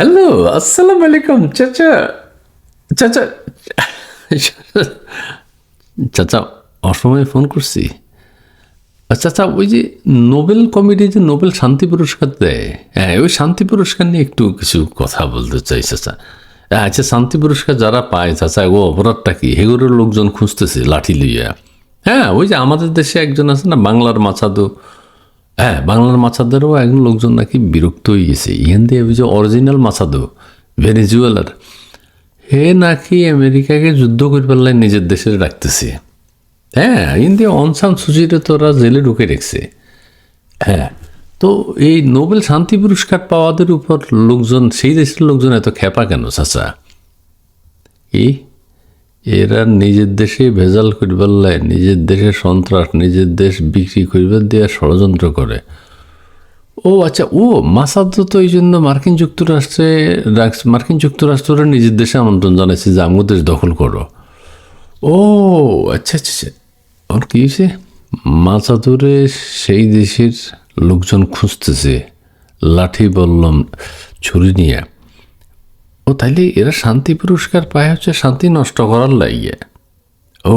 Hello আসসালামু আলাইকুম চাচা চাচা চাচা অসময়ে ফোন করছি। আচ্ছা ওই যে নোবেল কমিটি যে নোবেল শান্তি পুরস্কার দেয় হ্যাঁ ওই শান্তি পুরস্কার নিয়ে একটু কিছু কথা বলতে চাই চাচা আচ্ছা শান্তি পুরস্কার যারা পায় চাচা ও অপরাধটা কি? এগুলোর লোকজন খুঁজতেছে, লাঠি লইয়া। হ্যাঁ ওই যে আমাদের দেশে একজন আছে না, বাংলার মাছাদো হ্যাঁ বাংলার মাছাদেরও একজন লোকজন নাকি বিরক্ত হয়ে গেছে। ইহান দিয়ে যে অরিজিনাল মাছাদো, ভেনেজুয়েলার, হে নাকি আমেরিকাকে যুদ্ধ করে পারলে নিজের দেশে রাখতেছে। হ্যাঁ ইন্ডিয়া অনসান সুচিরে তোরা জেলে ঢুকে রেখেছে। হ্যাঁ তো এই নোবেল শান্তি পুরস্কার পাওয়াদের উপর লোকজন, সেই দেশের লোকজন এত খেপা কেন, চাচা? এই এরা নিজের দেশে ভেজাল করিবার লাই নিজের দেশে সন্ত্রাস, নিজের দেশ বিক্রি করিবার দেওয়া ষড়যন্ত্র করে। ও আচ্ছা ও মাসাদ তো এই জন্য মার্কিন যুক্তরাষ্ট্রে মার্কিন যুক্তরাষ্ট্ররা নিজের দেশে আমন্ত্রণ জানাইছে যে আমগো দেশ দখল করো। ও আচ্ছা আচ্ছা ওর কি হয়েছে মাছাদুরে সেই দেশের লোকজন খুঁজতেছে, লাঠি বললাম, ছুরি নিয়ে। ও তাইলে এরা শান্তি পুরস্কার পায় হচ্ছে শান্তি নষ্ট করার লাগিয়ে। ও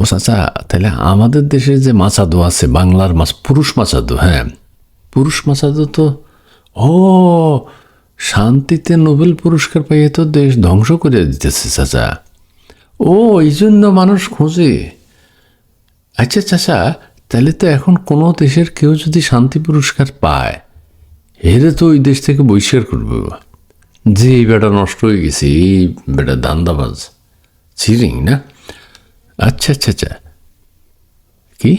ও চাচা তাহলে আমাদের দেশে যে মাছাদু আছে, বাংলার মাছ, পুরুষ মাছাদু হ্যাঁ? পুরুষ মাছাদু তো, ও, শান্তিতে নোবেল পুরস্কার পাইয়ে তো দেশ ধ্বংস করে দিতেছে চাচা। ও এই জন্য মানুষ খোঁজে। আচ্ছা চাচা তাহলে তো এখন কোনো দেশের কেউ যদি শান্তি পুরস্কার পায়, হেরে তো ওই দেশ থেকে বহিষ্কার করবে। যে বেটা নষ্ট হয়ে গেছে, এই বেটা দান্দাবাজ। চিরিং না? আচ্ছা আচ্ছা আচ্ছা। কি?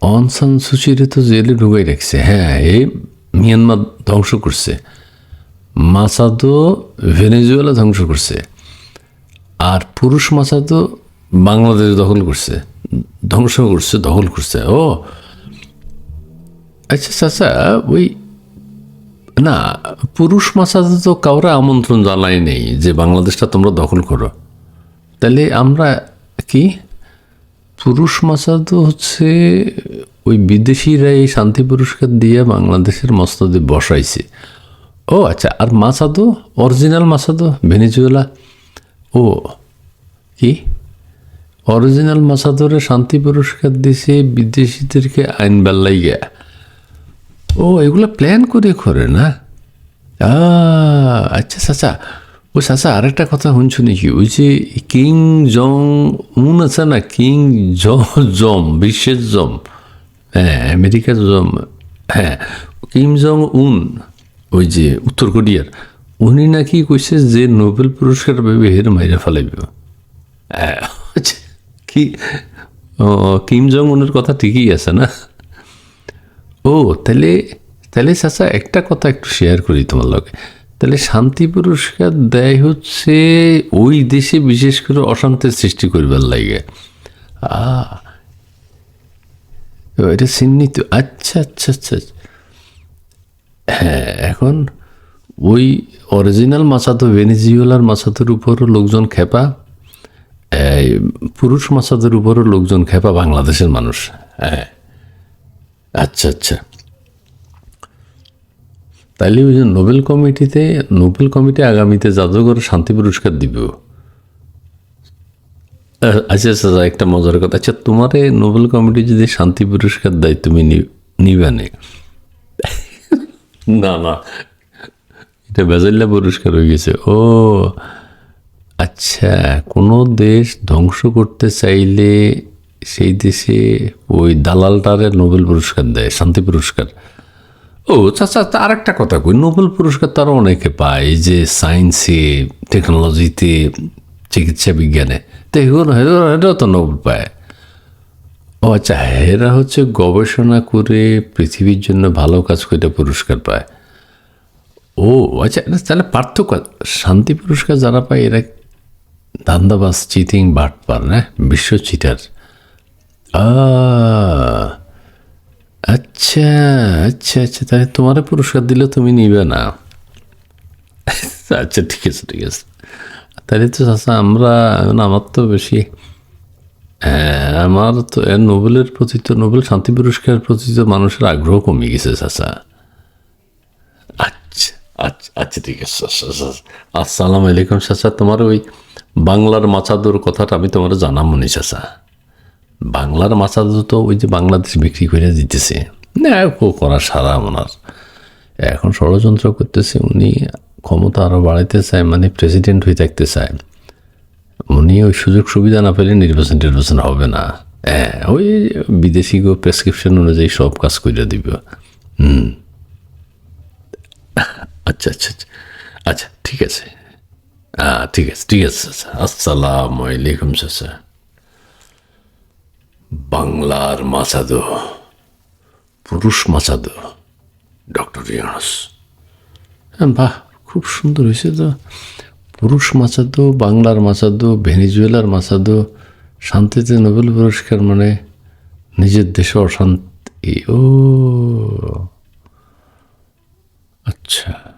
অনসান সুচিরে তো জেলে ঢুকাই রাখছে। হ্যাঁ এই মিয়ানমার ধ্বংস করছে। মাসাদো ভেনেজুয়েলা ধ্বংস করছে। আর পুরুষ মাসাদো বাংলাদেশ দখল করছে। ধ্বংস করছে, দখল করছে। ও। আচ্ছা চাচা ওই না, পুরুষ মাসাদে তো কাউরে আমন্ত্রণ জানাই নেই যে বাংলাদেশটা তোমরা দখল করো। তাহলে আমরা কি? পুরুষ মাসাদো হচ্ছে ওই বিদেশিরা এই শান্তি পুরস্কার দিয়ে বাংলাদেশের মস্তদে বসাইছে। ও আচ্ছা আর মাসাদো অরিজিনাল মাসাদো ভেনেজুয়েলা? ও, কি? অরিজিনাল মাসাদরে শান্তি পুরস্কার দিছে বিদেশিদেরকে আইন বেল্লাই ও এগুলো প্ল্যান করে করে না? আচ্ছা চাচা। ও চাচা আরেকটা কথা শুনছো নাকি? ওই যে কিং জং উন আছে না? কিং জম বিশ্বের জম। হ্যাঁ আমেরিকার জম। হ্যাঁ কিম জং উন ওই যে উত্তর কোরিয়ার। উনি নাকি কইছে যে নোবেল পুরস্কার পাবে হের মাইরা ফেলাইব। হ্যাঁ, আচ্ছা, কি? ও কিম জং উনের কথা ঠিকই আছে না? ও, তাহলে তাহলে চাচা একটা কথা একটু শেয়ার করি তোমার লগে। তাহলে শান্তি পুরস্কার দেয় হচ্ছে ওই দেশে বিশেষ করে অশান্তির সৃষ্টি করবার লাগে। এটা চিহ্নিত। আচ্ছা আচ্ছা আচ্ছা হ্যাঁ এখন ওই অরিজিনাল মাছাতো ভেনিজুয়েলার মাছাতের উপরও লোকজন খেপা পুরুষ মাছাদের উপরও লোকজন খেপা বাংলাদেশের মানুষ। হ্যাঁ। আচ্ছা আচ্ছা। তাইলে ওই নোবেল কমিটিতে নোবেল কমিটি আগামীতে জাদুঘর শান্তি পুরস্কার দিব। আচ্ছা আচ্ছা আচ্ছা, একটা মজার কথা। আচ্ছা তোমারে নোবেল কমিটি যদি শান্তি পুরস্কার দেয় তুমি নি- নিবে না? না না। এটা বেজাল্লা পুরস্কার হয়ে গেছে। ও আচ্ছা কোনো দেশ ধ্বংস করতে চাইলে সেই দেশে ওই দালালটারে নোবেল পুরস্কার দেয়, শান্তি পুরস্কার। ও, চাচা আর একটা কথা কই, নোবেল পুরস্কার তারও অনেকে পায় যে সায়েন্সে, টেকনোলজিতে, চিকিৎসা বিজ্ঞানে। তো এগুলো এরাও তো নোবেল পায়। ও আচ্ছা এরা হচ্ছে গবেষণা করে পৃথিবীর জন্য ভালো কাজ করে পুরস্কার পায়। ও আচ্ছা তাহলে পার্থক্য, শান্তি পুরস্কার যারা পায়, এরা ধান্দাবাজ, চিটিং, বাটপার না বিশ্ব চিটার আচ্ছা আচ্ছা আচ্ছা তাহলে তোমার পুরস্কার দিলে তুমি নিবে না। আচ্ছা ঠিক আছে ঠিক আছে। তাহলে তো চাচা, আমরা আমার তো বেশি আমার তো নোবেলের প্রতি তো নোবেল শান্তি পুরস্কারের প্রতি তো মানুষের আগ্রহ কমে গেছে, চাচা। আচ্ছা আচ্ছা আচ্ছা ঠিক আছে। আসসালামু আলাইকুম, চাচা। তোমার ওই বাংলার মাচাদুর কথাটা আমি তোমার জানামনি, চাচা। বাংলার মাচাদু তো ওই যে বাংলাদেশ বিক্রি করে দিতেছে। না করা সারা ওনার। এখন ষড়যন্ত্র করতেছে, উনি ক্ষমতা আরও বাড়াইতে চায় মানে প্রেসিডেন্ট হয়ে থাকতে চায়। উনি ওই সুযোগ সুবিধা না পেলে নির্বাচন টির্বাচন হবে না। হ্যাঁ ওই বিদেশি গো প্রেসক্রিপশন অনুযায়ী সব কাজ করে দিব। হুম। আচ্ছা আচ্ছা আচ্ছা আচ্ছা ঠিক আছে। হ্যাঁ ঠিক আছে ঠিক আছে চাচা আসসালামু আলাইকুম চাচা বাংলার মাচাদো পুরুষ মাচাদো ডক্টর ইউনুস হ্যাঁ বাহ, খুব সুন্দর হয়েছে তো। পুরুষ মাচাদো বাংলার মাচাদো ভেনিজুয়েলার মাচাদো শান্তিতে নোবেল পুরস্কার মানে নিজের দেশে অশান্তি। ও আচ্ছা।